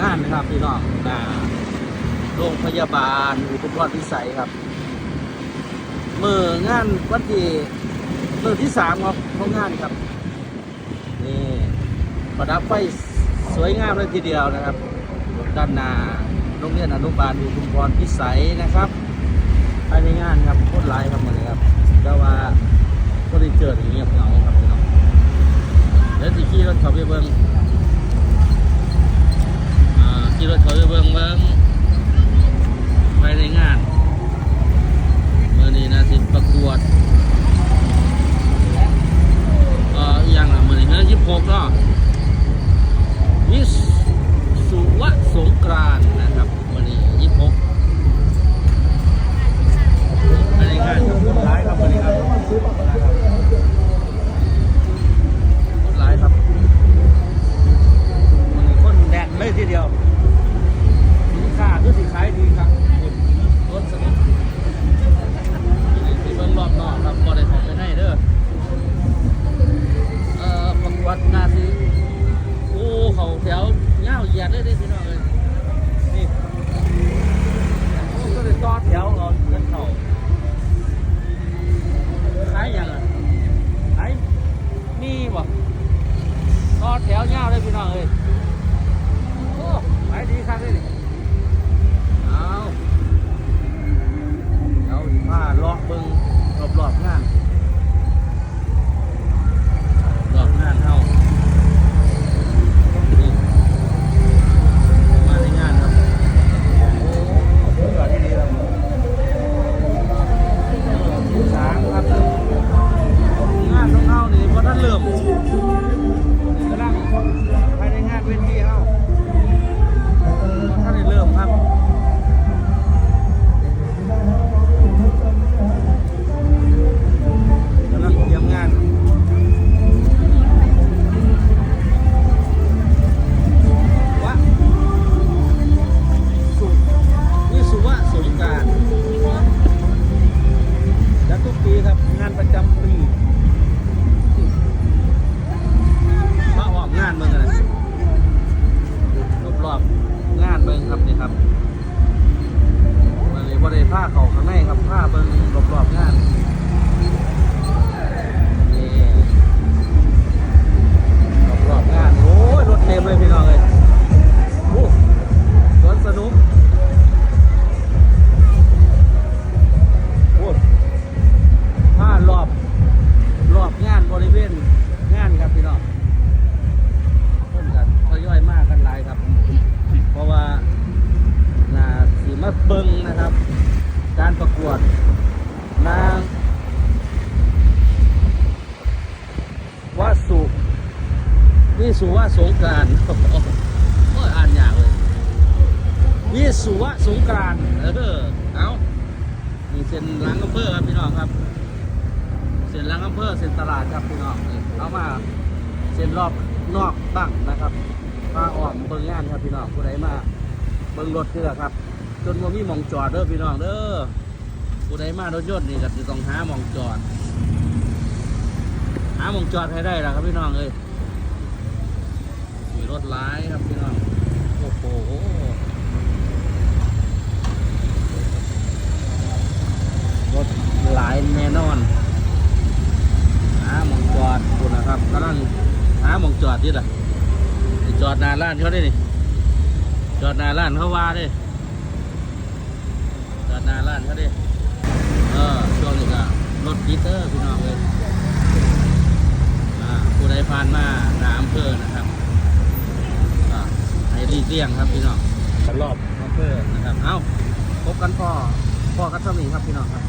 งานนะครับพี่น้องนาโรงพยาบาลอุทุมพรพิสัยครับมืองานวันที่มือที่สามครับของงานครับนี่ประดับไฟสวยงามเลยทีเดียวนะครับ ด้านหน้าโรงเรียนอนุบาลอุทุมพรพิสัยนะครับภายในงานครับโคตรไลายครับหมดเลยครับแต่ว่าก็ได้เจออย่างเงียบเหงาครับพี่น้องเดี๋ยวสิขี่รถเขาไปเบิ้ง อแถวยาวเลยพี่น้องเอ้ยโอ้ขายดีครับเลย ผ้าเก่าข้างในครับผ้าเบิงรอบๆงาน สุวาสงกรารโอ้ยอ่านยากเลยวิสุวะสงกรานเออเอานี่เส้นหลังอำเภอครับพี่น้องครับ เส้นหลังอำเภอเส้นตลาดครับพี่น้องเอามาเส้นรอบนอกตั้งนะครับมาออกเบิ่งงานครับพี่น้องผู้ใดมาเบิ่งรถเคือครับ จนว่ามีมองจอดเด้อพี่น้องเด้อผู้ใดมารถยนต์นี่ก็จะต้องหามองจอด หามองจอดให้ได้ละครับพี่น้องเอ้ย รถร้ายครับพี่น้องโอ้โหรถหลายแน่นอนหาหมองจอดคุณนะครับกำลังหาหมองจอดดิล่ะจอดน้าร้านเขาได้นี่จอดน้าร้านเขาว่าด้จอดน้าร้านเขาด้เออช่วงนี้ก็รถปีเตอร์พี่น้องเลยอ่าผู้ใดผ่านมาหน้าอำเภอนะครับ ลี่ยงครับพี่น้องรอบอำเภอนะครับ เอ้าพบกันพ่อพ่อกันสมีครับพี่น้องครับ